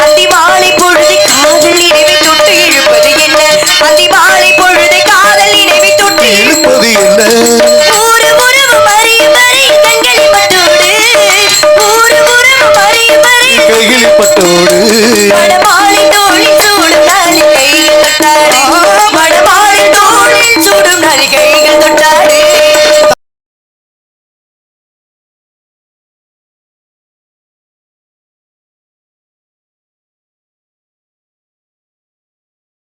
அதிமாலை பொழுது காதல் நினைவை தொட்டு இழுப்பது என்ன? அதிமாலை பொழுது காதல் நினைவை தொட்டு இழுப்பது என்ன? ஒரு உறவு மறிய தோழி